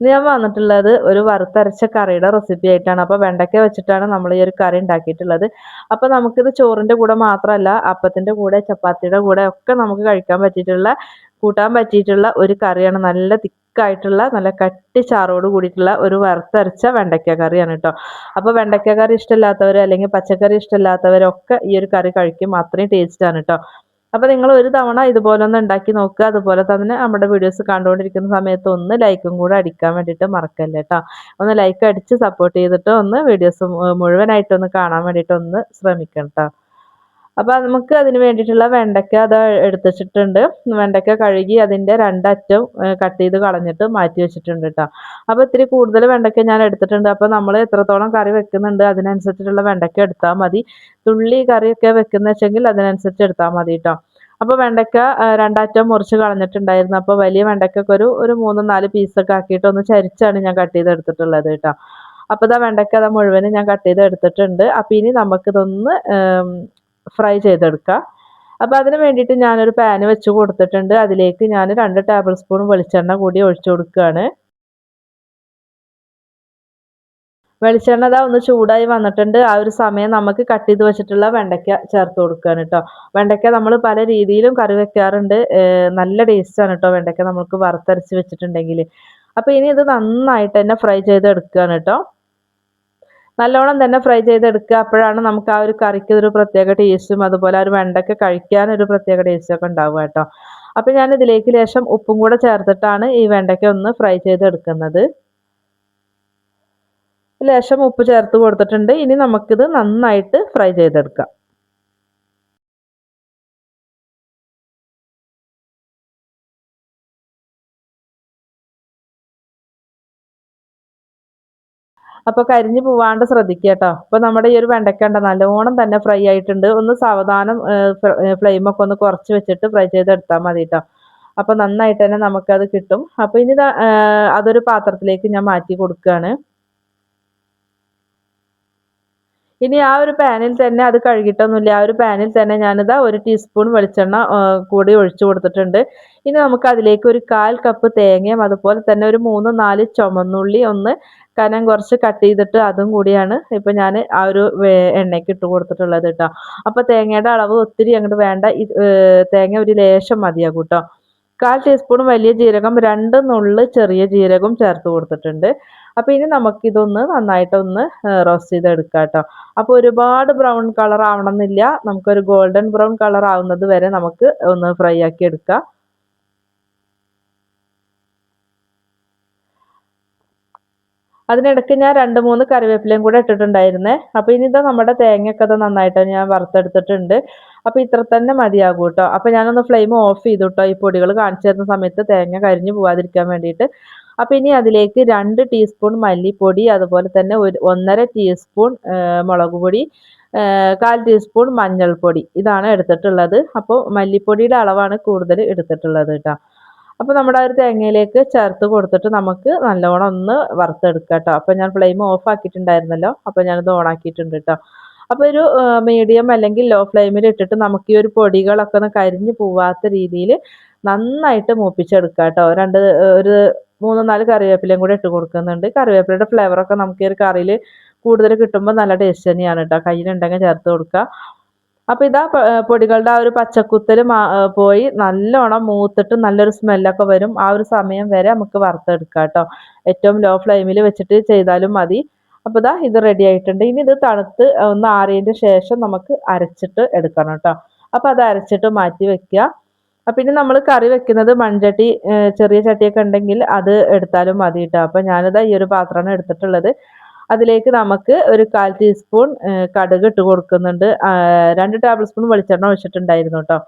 ഇന്ന് ഞാൻ വന്നിട്ടുള്ളത് ഒരു വറുത്തരച്ച കറിയുടെ റെസിപ്പി ആയിട്ടാണ്. അപ്പോൾ വെണ്ടയ്ക്ക വെച്ചിട്ടാണ് നമ്മൾ ഈ ഒരു കറി ഉണ്ടാക്കിയിട്ടുള്ളത്. അപ്പോൾ നമുക്കിത് ചോറിന്റെ കൂടെ മാത്രമല്ല അപ്പത്തിന്റെ കൂടെ ചപ്പാത്തിയുടെ കൂടെ ഒക്കെ നമുക്ക് കഴിക്കാൻ പറ്റിയിട്ടുള്ള കൂട്ടാൻ പറ്റിയിട്ടുള്ള ഒരു കറിയാണ്. നല്ല തിക്കായിട്ടുള്ള നല്ല കട്ടി ചാറോട് കൂടിയിട്ടുള്ള ഒരു വറുത്തരച്ച വെണ്ടയ്ക്ക കറിയാണ് കേട്ടോ അപ്പോൾ വെണ്ടയ്ക്ക കറി ഇഷ്ടമില്ലാത്തവർ അല്ലെങ്കിൽ പച്ചക്കറി ഇഷ്ടമില്ലാത്തവരൊക്കെ ഈ ഒരു കറി കഴിക്കും. അത്രയും ടേസ്റ്റാണ് കേട്ടോ അപ്പോൾ നിങ്ങൾ ഒരു തവണ ഇതുപോലെ ഒന്ന് ഉണ്ടാക്കി നോക്കുക. അതുപോലെ തന്നെ നമ്മുടെ വീഡിയോസ് കണ്ടുകൊണ്ടിരിക്കുന്ന സമയത്ത് ഒന്ന് ലൈക്കും കൂടെ അടിക്കാൻ വേണ്ടിയിട്ട് മറക്കല്ലേ കേട്ടോ ഒന്ന് ലൈക്ക് അടിച്ച് സപ്പോർട്ട് ചെയ്തിട്ട് ഒന്ന് വീഡിയോസ് മുഴുവനായിട്ടൊന്ന് കാണാൻ വേണ്ടിയിട്ട് ഒന്ന് ശ്രമിക്കണം കേട്ടോ അപ്പോൾ നമുക്ക് അതിന് വേണ്ടിയിട്ടുള്ള വെണ്ടയ്ക്ക അത് എടുത്തുവെച്ചിട്ടുണ്ട് വെണ്ടയ്ക്ക കഴുകി അതിന്റെ രണ്ടറ്റം കട്ട് ചെയ്ത് കളഞ്ഞിട്ട് മാറ്റി വെച്ചിട്ടുണ്ട് കേട്ടോ അപ്പോൾ ഇത്തിരി കൂടുതൽ വെണ്ടയ്ക്ക ഞാൻ എടുത്തിട്ടുണ്ട്. അപ്പോൾ നമ്മൾ എത്രത്തോളം കറി വെക്കുന്നുണ്ട് അതിനനുസരിച്ചിട്ടുള്ള വെണ്ടയ്ക്ക എടുത്താൽ മതി. തുള്ളി കറിയൊക്കെ വെക്കുന്ന വെച്ചെങ്കിൽ അതിനനുസരിച്ച് എടുത്താൽ മതി കേട്ടോ അപ്പോൾ വെണ്ടയ്ക്ക രണ്ടറ്റം മുറിച്ച് കളഞ്ഞിട്ടുണ്ടായിരുന്നു. അപ്പോൾ വലിയ വെണ്ടയ്ക്കൊക്കെ ഒരു ഒരു മൂന്ന് നാല് പീസൊക്കെ ആക്കിയിട്ട് ഒന്ന് ചരിച്ചാണ് ഞാൻ കട്ട് ചെയ്ത് എടുത്തിട്ടുള്ളത് കേട്ടോ അപ്പോൾ ഇതാ വെണ്ടയ്ക്ക അത് മുഴുവനും ഞാൻ കട്ട് ചെയ്ത് എടുത്തിട്ടുണ്ട്. അപ്പോൾ ഇനി നമുക്കിതൊന്ന് ഫ്രൈ ചെയ്തെടുക്കുക. അപ്പോൾ അതിന് വേണ്ടിയിട്ട് ഞാനൊരു പാന് വെച്ച് കൊടുത്തിട്ടുണ്ട്. അതിലേക്ക് ഞാൻ രണ്ട് ടേബിൾ സ്പൂൺ വെളിച്ചെണ്ണ കൂടി ഒഴിച്ചു കൊടുക്കുകയാണ്. വെളിച്ചെണ്ണ ഇതാ ഒന്ന് ചൂടായി വന്നിട്ടുണ്ട്. ആ ഒരു സമയം നമുക്ക് കട്ട് ചെയ്ത് വെച്ചിട്ടുള്ള വെണ്ടയ്ക്ക ചേർത്ത് കൊടുക്കുകയാണ് കേട്ടോ വെണ്ടയ്ക്ക നമ്മൾ പല രീതിയിലും കറി വെക്കാറുണ്ട്. നല്ല ടേസ്റ്റാണ് കേട്ടോ വെണ്ടയ്ക്ക നമുക്ക് വറുത്തരച്ച് വെച്ചിട്ടുണ്ടെങ്കിൽ അപ്പോൾ ഇനി ഇത് നന്നായിട്ട് തന്നെ ഫ്രൈ ചെയ്തെടുക്കുകയാണ് കേട്ടോ നല്ലോണം തന്നെ ഫ്രൈ ചെയ്തെടുക്കുക. അപ്പോഴാണ് നമുക്ക് ആ ഒരു കറിക്ക് ഒരു പ്രത്യേക ടേസ്റ്റും അതുപോലെ ആ ഒരു വെണ്ടയ്ക്ക് കഴിക്കാൻ ഒരു പ്രത്യേക ടേസ്റ്റും ഒക്കെ ഉണ്ടാവുക കേട്ടോ. അപ്പോൾ ഞാൻ ഇതിലേക്ക് ലേശം ഉപ്പും കൂടെ ചേർത്തിട്ടാണ് ഈ വെണ്ടയ്ക്ക ഒന്ന് ഫ്രൈ ചെയ്തെടുക്കുന്നത്. ലേശം ഉപ്പ് ചേർത്ത് കൊടുത്തിട്ടുണ്ട്. ഇനി നമുക്കിത് നന്നായിട്ട് ഫ്രൈ ചെയ്തെടുക്കാം. അപ്പോൾ കരിഞ്ഞു പോവാണ്ട് ശ്രദ്ധിക്കുക കേട്ടോ. അപ്പോൾ നമ്മുടെ ഈ ഒരു വെണ്ടയ്ക്ക നല്ലോണം തന്നെ ഫ്രൈ ആയിട്ടുണ്ട്. ഒന്ന് സാവധാനം ഫ്ലെയിമൊക്കെ ഒന്ന് കുറച്ച് വെച്ചിട്ട് ഫ്രൈ ചെയ്തെടുത്താൽ മതി കേട്ടോ അപ്പോൾ നന്നായിട്ട് തന്നെ നമുക്കത് കിട്ടും. അപ്പോൾ ഇനി അതൊരു പാത്രത്തിലേക്ക് ഞാൻ മാറ്റി കൊടുക്കുകയാണ് ഇനി ആ ഒരു പാനിൽ തന്നെ അത് കഴുകിയിട്ടൊന്നുമില്ല. ആ ഒരു പാനിൽ തന്നെ ഞാനിതാ ഒരു ടീസ്പൂൺ വെളിച്ചെണ്ണ കൂടി ഒഴിച്ചു കൊടുത്തിട്ടുണ്ട്. ഇനി നമുക്ക് അതിലേക്ക് ഒരു കാൽ കപ്പ് തേങ്ങയും അതുപോലെ തന്നെ ഒരു മൂന്ന് നാല് ചുമന്നുള്ളി ഒന്ന് കനം കുറച്ച് കട്ട് ചെയ്തിട്ട് അതും കൂടിയാണ് ഇപ്പം ഞാൻ ആ ഒരു എണ്ണയ്ക്ക് ഇട്ട് കൊടുത്തിട്ടുള്ളത് കേട്ടോ. അപ്പോൾ തേങ്ങയുടെ അളവ് ഒത്തിരി അങ്ങോട്ട് വേണ്ട. തേങ്ങ ഒരു ലേശം മതിയാകും കേട്ടോ. കാൽ ടീസ്പൂൺ വലിയ ജീരകം രണ്ട് നുള്ള് ചെറിയ ജീരകം ചേർത്ത് കൊടുത്തിട്ടുണ്ട്. അപ്പോൾ ഇനി നമുക്കിതൊന്ന് നന്നായിട്ടൊന്ന് റോസ്റ്റ് ചെയ്തെടുക്കാം കേട്ടോ അപ്പോൾ ഒരുപാട് ബ്രൗൺ കളർ ആവണമെന്നില്ല. നമുക്കൊരു ഗോൾഡൻ ബ്രൗൺ കളർ ആവുന്നത് വരെ നമുക്ക് ഒന്ന് ഫ്രൈ ആക്കി എടുക്കാം. അതിനിടയ്ക്ക് ഞാൻ രണ്ട് മൂന്ന് കറിവേപ്പിലയും കൂടെ ഇട്ടിട്ടുണ്ടായിരുന്നേ. അപ്പോൾ ഇനി ഇതാ നമ്മുടെ തേങ്ങയൊക്കെ അത് നന്നായിട്ട് ഞാൻ വറുത്തെടുത്തിട്ടുണ്ട്. അപ്പോൾ ഇത്ര തന്നെ മതിയാകും കേട്ടോ അപ്പോൾ ഞാനൊന്ന് ഫ്ലെയിം ഓഫ് ചെയ്തു കേട്ടോ ഈ പൊടികൾ കാണിച്ചു തരുന്ന സമയത്ത് തേങ്ങ കരിഞ്ഞു പോവാതിരിക്കാൻ വേണ്ടിയിട്ട്. അപ്പോൾ ഇനി അതിലേക്ക് രണ്ട് ടീസ്പൂൺ മല്ലിപ്പൊടി അതുപോലെ തന്നെ ഒരു ഒന്നര ടീസ്പൂൺ മുളക് പൊടി കാൽ ടീസ്പൂൺ മഞ്ഞൾപ്പൊടി ഇതാണ് എടുത്തിട്ടുള്ളത്. അപ്പോൾ മല്ലിപ്പൊടിയുടെ അളവാണ് കൂടുതൽ എടുത്തിട്ടുള്ളത് കേട്ടോ അപ്പോൾ നമ്മുടെ ആ ഒരു തേങ്ങയിലേക്ക് ചേർത്ത് കൊടുത്തിട്ട് നമുക്ക് നല്ലോണം ഒന്ന് വറുത്തെടുക്കാം കേട്ടോ അപ്പോൾ ഞാൻ ഫ്ലെയിം ഓഫ് ആക്കിയിട്ടുണ്ടായിരുന്നല്ലോ. അപ്പോൾ ഞാനത് ഓൺ ആക്കിയിട്ടുണ്ട് കേട്ടോ അപ്പോൾ ഒരു മീഡിയം അല്ലെങ്കിൽ ലോ ഫ്ലെയിമിൽ ഇട്ടിട്ട് നമുക്ക് ഈ ഒരു പൊടികളൊക്കെ ഒന്ന് കരിഞ്ഞു പോവാത്ത രീതിയിൽ നന്നായിട്ട് മൂപ്പിച്ചെടുക്കാം കേട്ടോ രണ്ട് ഒരു മൂന്ന് നാല് കറിവേപ്പിലയും കൂടെ ഇട്ട് കൊടുക്കുന്നുണ്ട്. കറിവേപ്പിലയുടെ ഫ്ലേവറൊക്കെ നമുക്ക് ഈ ഒരു കറിയിൽ കൂടുതൽ കിട്ടുമ്പോൾ നല്ല ടേസ്റ്റ് തന്നെയാണ് കേട്ടോ കയ്യിലുണ്ടെങ്കിൽ ചേർത്ത് കൊടുക്കുക അപ്പോൾ ഇതാ പൊടികളുടെ ആ ഒരു പച്ചക്കുത്തൽ പോയി നല്ലോണം മൂത്തിട്ട് നല്ലൊരു സ്മെല്ലൊക്കെ വരും. ആ ഒരു സമയം വരെ നമുക്ക് വറുത്തെടുക്കാം കേട്ടോ. ഏറ്റവും ലോ ഫ്ലെയിമിൽ വെച്ചിട്ട് ചെയ്താലും മതി. അപ്പോൾ ഇതാ ഇത് റെഡി ആയിട്ടുണ്ട്. ഇനി ഇത് തണുത്ത് ഒന്ന് ആറിയതിന്റെ ശേഷം നമുക്ക് അരച്ചിട്ട് എടുക്കണം കേട്ടോ. അപ്പോൾ അത് അരച്ചിട്ട് മാറ്റി വെക്കുക. അപ്പം ഇനി നമ്മൾ കറി വെക്കുന്നത് മൺചട്ടി ചെറിയ ചട്ടിയൊക്കെ ഉണ്ടെങ്കിൽ അത് എടുത്താലും മതി കേട്ടോ. അപ്പം ഞാനിതാ ഈ ഒരു പാത്രമാണ് എടുത്തിട്ടുള്ളത്. അതിലേക്ക് നമുക്ക് ഒരു കാൽ ടീസ്പൂൺ കടുക് ഇട്ട് കൊടുക്കുന്നുണ്ട്. രണ്ട് ടേബിൾ സ്പൂൺ വെളിച്ചെണ്ണ ഒഴിച്ചിട്ടുണ്ടായിരുന്നു കേട്ടോ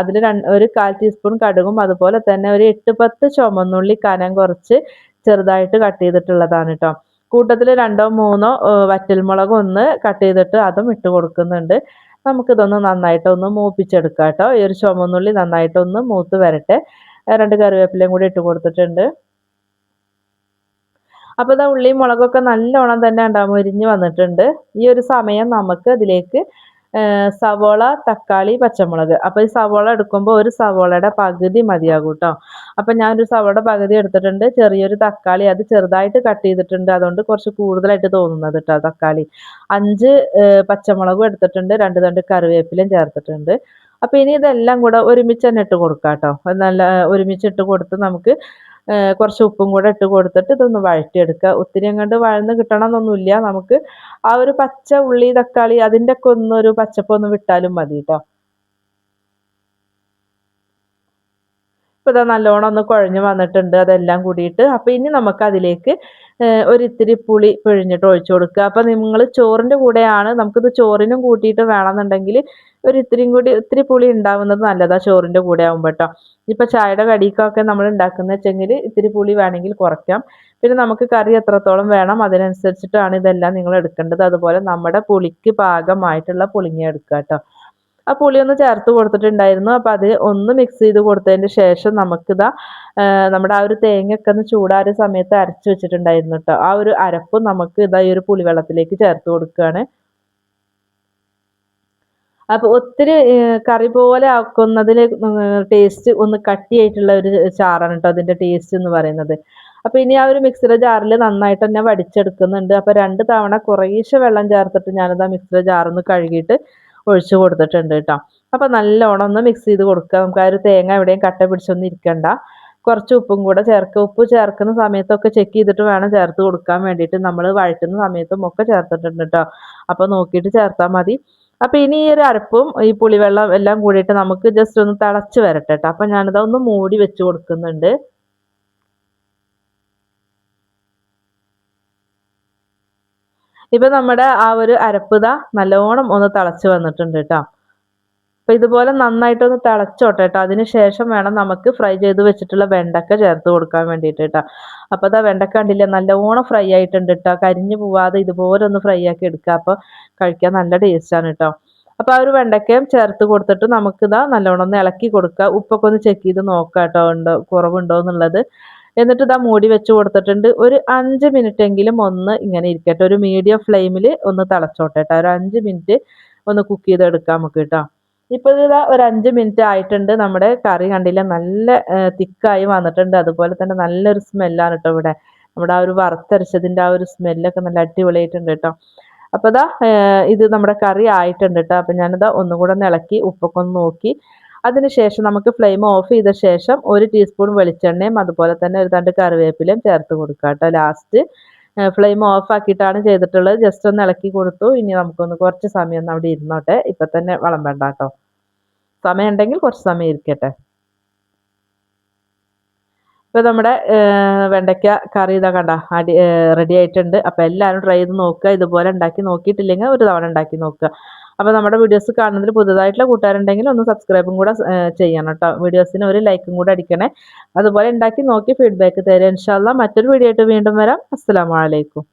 അതിൽ ഒരു കാൽ ടീസ്പൂൺ കടുകും അതുപോലെ തന്നെ ഒരു എട്ട് പത്ത് ചുമന്നുള്ളി കനം കുറച്ച് ചെറുതായിട്ട് കട്ട് ചെയ്തിട്ടുള്ളതാണ് കേട്ടോ കൂട്ടത്തിൽ രണ്ടോ മൂന്നോ വറ്റൽമുളക് ഒന്ന് കട്ട് ചെയ്തിട്ട് അതും ഇട്ട് കൊടുക്കുന്നുണ്ട്. നമുക്കിതൊന്ന് നന്നായിട്ടൊന്ന് മൂപ്പിച്ചെടുക്കാം കേട്ടോ ഈ ഒരു ചുമന്നുള്ളി നന്നായിട്ടൊന്ന് മൂത്ത് വരട്ടെ. രണ്ട് കറിവേപ്പിലയും കൂടി ഇട്ട് കൊടുത്തിട്ടുണ്ട്. അപ്പോൾ ഇതാ ഉള്ളിയും മുളകൊക്കെ നല്ലോണം തന്നെ ഉണ്ടാകും മുരിഞ്ഞ് വന്നിട്ടുണ്ട്. ഈ ഒരു സമയം നമുക്ക് അതിലേക്ക് സവോള തക്കാളി പച്ചമുളക്. അപ്പോൾ ഈ സവോള എടുക്കുമ്പോൾ ഒരു സവോളയുടെ പകുതി മതിയാകും കേട്ടോ അപ്പോൾ ഞാനൊരു സവോളയുടെ പകുതി എടുത്തിട്ടുണ്ട്. ചെറിയൊരു തക്കാളി അത് ചെറുതായിട്ട് കട്ട് ചെയ്തിട്ടുണ്ട്. അതുകൊണ്ട് കുറച്ച് കൂടുതലായിട്ട് തോന്നുന്നത് കേട്ടോ തക്കാളി. അഞ്ച് പച്ചമുളകും എടുത്തിട്ടുണ്ട്. രണ്ട് രണ്ട് കറിവേപ്പിലയും ചേർത്തിട്ടുണ്ട്. അപ്പോൾ ഇനി ഇതെല്ലാം കൂടെ ഒരുമിച്ച് തന്നെ ഇട്ട് കൊടുക്കാം കേട്ടോ നല്ല ഒരുമിച്ച് ഇട്ട് കൊടുത്ത് നമുക്ക് കുറച്ച് ഉപ്പും കൂടെ ഇട്ട് കൊടുത്തിട്ട് ഇതൊന്ന് വഴറ്റിയെടുക്കുക. ഒത്തിരി അങ്ങോട്ട് വഴന്ന് കിട്ടണമെന്നൊന്നുമില്ല. നമുക്ക് ആ ഒരു പച്ച ഉള്ളി തക്കാളി അതിന്റെ ഒക്കെ ഒന്നൊരു പച്ചപ്പൊന്ന് വിട്ടാലും മതി കേട്ടോ ഇപ്പോൾ ഇതാ നല്ലോണം ഒന്ന് കുഴഞ്ഞ് വന്നിട്ടുണ്ട് അതെല്ലാം കൂടിയിട്ട്. അപ്പോൾ ഇനി നമുക്ക് അതിലേക്ക് ഒരിത്തിരി പുളി പിഴിഞ്ഞിട്ട് ഒഴിച്ചു കൊടുക്കുക. അപ്പോൾ നിങ്ങൾ ചോറിന്റെ കൂടെയാണ് നമുക്കിത് ചോറിനും കൂട്ടിയിട്ട് വേണമെന്നുണ്ടെങ്കിൽ ഒരു ഇത്തിരിയും കൂടി ഇത്തിരി പുളി ഉണ്ടാവുന്നത് നല്ലതാണ് ചോറിന്റെ കൂടെ ആകുമ്പോൾ കേട്ടോ ഇപ്പോൾ ചായയുടെ കടിക്കൊക്കെ നമ്മൾ ഉണ്ടാക്കുന്ന വെച്ചെങ്കിൽ ഇത്തിരി പുളി വേണമെങ്കിൽ കുറയ്ക്കാം. പിന്നെ നമുക്ക് കറി എത്രത്തോളം വേണം അതിനനുസരിച്ചിട്ടാണ് ഇതെല്ലാം നിങ്ങൾ എടുക്കേണ്ടത് അതുപോലെ നമ്മുടെ പുളിക്ക് പാകമായിട്ടുള്ള പുളിങ്ങ എടുക്കുക കേട്ടോ ആ പുളി ഒന്ന് ചേർത്ത് കൊടുത്തിട്ടുണ്ടായിരുന്നു. അപ്പോൾ അത് ഒന്ന് മിക്സ് ചെയ്ത് കൊടുത്തതിന് ശേഷം നമുക്കിതാ നമ്മുടെ ആ ഒരു തേങ്ങയൊക്കെ ഒന്ന് ചൂടാറിയ സമയത്ത് അരച്ച് വെച്ചിട്ടുണ്ടായിരുന്നു കേട്ടോ ആ ഒരു അരപ്പ് നമുക്ക് ഇതാ ഈ ഒരു പുളിവെള്ളത്തിലേക്ക് ചേർത്ത് കൊടുക്കുകയാണ് അപ്പോൾ ഒത്തിരി കറി പോലെ ആക്കുന്നതിൽ ടേസ്റ്റ് ഒന്ന് കട്ടിയായിട്ടുള്ള ഒരു ചാറാണ് കേട്ടോ അതിന്റെ ടേസ്റ്റ് എന്ന് പറയുന്നത്. അപ്പോൾ ഇനി ആ ഒരു മിക്സിയുടെ ജാറിൽ നന്നായിട്ട് തന്നെ വടിച്ചെടുക്കുന്നുണ്ട്. അപ്പോൾ രണ്ട് തവണ കുറേശ്ശെ വെള്ളം ചേർത്തിട്ട് ഞാനത് ആ മിക്സിയുടെ ജാറൊന്ന് കഴുകിയിട്ട് ഒഴിച്ച് കൊടുത്തിട്ടുണ്ട് കേട്ടോ അപ്പോൾ നല്ലോണം ഒന്ന് മിക്സ് ചെയ്ത് കൊടുക്കുക നമുക്ക് ആ ഒരു തേങ്ങ എവിടെയും കട്ട പിടിച്ചൊന്നും ഇരിക്കണ്ട. കുറച്ച് ഉപ്പും കൂടെ ചേർക്കുക ഉപ്പ് ചേർക്കുന്ന സമയത്തൊക്കെ ചെക്ക് ചെയ്തിട്ട് വേണം ചേർത്ത് കൊടുക്കാൻ വേണ്ടിയിട്ട് നമ്മൾ വഴറ്റുന്ന സമയത്തും ഒക്കെ ചേർത്തിട്ടുണ്ട് കേട്ടോ അപ്പോൾ നോക്കിയിട്ട് ചേർത്താൽ മതി. അപ്പം ഇനി ഈ ഒരു അരപ്പും ഈ പുളിവെള്ളം എല്ലാം കൂടിയിട്ട് നമുക്ക് ജസ്റ്റ് ഒന്ന് തിളച്ച് വരട്ടെ കേട്ടോ അപ്പം ഞാനിതൊന്ന് മൂടി വെച്ച് കൊടുക്കുന്നുണ്ട്. ഇപ്പൊ നമ്മുടെ ആ ഒരു അരപ്പ് നല്ലോണം ഒന്ന് തിളച്ച് വന്നിട്ടുണ്ട് കേട്ടോ അപ്പൊ ഇതുപോലെ നന്നായിട്ടൊന്ന് തിളച്ചോട്ടെ കേട്ടോ അതിനുശേഷം വേണം നമുക്ക് ഫ്രൈ ചെയ്ത് വെച്ചിട്ടുള്ള വെണ്ടക്ക ചേർത്ത് കൊടുക്കാൻ വേണ്ടിയിട്ട് കേട്ടോ അപ്പൊ അതാ വെണ്ടക്ക കണ്ടില്ല നല്ലോണം ഫ്രൈ ആയിട്ടുണ്ട് കേട്ടോ കരിഞ്ഞു പോവാതെ ഇതുപോലെ ഒന്ന് ഫ്രൈ ആക്കി എടുക്കുക. അപ്പൊ കഴിക്കാൻ നല്ല ടേസ്റ്റാണ് കേട്ടോ അപ്പോൾ ആ ഒരു വെണ്ടക്കയും ചേർത്ത് കൊടുത്തിട്ട് നമുക്കിതാ നല്ലോണം ഒന്ന് ഇളക്കി കൊടുക്കുക. ഉപ്പൊക്കെ ഒന്ന് ചെക്ക് ചെയ്ത് നോക്കാം കേട്ടോ ഉണ്ടോ കുറവുണ്ടോ എന്നുള്ളത്. എന്നിട്ട് ഇതാ മൂടി വെച്ച് കൊടുത്തിട്ടുണ്ട്. ഒരു അഞ്ച് മിനിറ്റ് എങ്കിലും ഒന്ന് ഇങ്ങനെ ഇരിക്കട്ടെ. ഒരു മീഡിയം ഫ്ലെയിമിൽ ഒന്ന് തിളച്ചോട്ടെ കേട്ടോ. ഒരു അഞ്ച് മിനിറ്റ് ഒന്ന് കുക്ക് ചെയ്തെടുക്കാം നമുക്ക് കേട്ടോ. ഇപ്പോൾ ഇതാ ഒരു അഞ്ച് മിനിറ്റ് ആയിട്ടുണ്ട്. നമ്മുടെ കറി കണ്ടില്ല നല്ല തിക്കായി വന്നിട്ടുണ്ട്. അതുപോലെ തന്നെ നല്ലൊരു സ്മെല്ലാണ് കേട്ടോ ഇവിടെ. നമ്മുടെ ആ ഒരു വറുത്തരച്ചതിന്റെ ആ ഒരു സ്മെല്ലൊക്കെ നല്ല അടിപൊളിയായിട്ടുണ്ട് കേട്ടോ. അപ്പോൾ ഇതാ ഇത് നമ്മുടെ കറി ആയിട്ടുണ്ട് കേട്ടോ. അപ്പോൾ ഞാനിതാ ഒന്നുകൂടെ ഒന്ന് ഇളക്കി ഉപ്പൊക്കെ ഒന്ന് നോക്കി അതിനുശേഷം നമുക്ക് ഫ്ലെയിം ഓഫ് ചെയ്ത ശേഷം ഒരു ടീസ്പൂൺ വെളിച്ചെണ്ണയും അതുപോലെ തന്നെ ഒരു തണ്ട് കറിവേപ്പിലയും ചേർത്ത് കൊടുക്കുക കേട്ടോ ലാസ്റ്റ് ഫ്ലെയിം ഓഫ് ആക്കിയിട്ടാണ് ചെയ്തിട്ടുള്ളത്. ജസ്റ്റ് ഒന്ന് ഇളക്കി കൊടുത്തു. ഇനി നമുക്കൊന്ന് കുറച്ച് സമയം ഒന്ന് അവിടെ ഇരുന്നോട്ടെ. ഇപ്പം തന്നെ വളം വേണ്ട കേട്ടോ. സമയം ഉണ്ടെങ്കിൽ കുറച്ച് സമയം ഇരിക്കട്ടെ. ഇപ്പോൾ നമ്മുടെ വെണ്ടയ്ക്ക കറി ഇതാ കണ്ട അടി റെഡി ആയിട്ടുണ്ട്. അപ്പോൾ എല്ലാവരും ട്രൈ ചെയ്ത് നോക്കുക. ഇതുപോലെ ഉണ്ടാക്കി നോക്കിയിട്ടില്ലെങ്കിൽ ഒരു തവണ ഉണ്ടാക്കി നോക്കുക. അപ്പോൾ നമ്മുടെ വീഡിയോസ് കാണുന്നതിൽ പുതുതായിട്ടുള്ള കൂട്ടുകാരുണ്ടെങ്കിൽ ഒന്ന് സബ്സ്ക്രൈബും കൂടെ ചെയ്യണം കേട്ടോ. വീഡിയോസിന് ഒരു ലൈക്കും കൂടെ അടിക്കണേ. അതുപോലെ ഉണ്ടാക്കി നോക്കി ഫീഡ്ബാക്ക് തരാം ഇൻഷാല്ല മറ്റൊരു വീഡിയോ ആയിട്ട് വീണ്ടും വരാം. അസ്സാം വലൈക്കും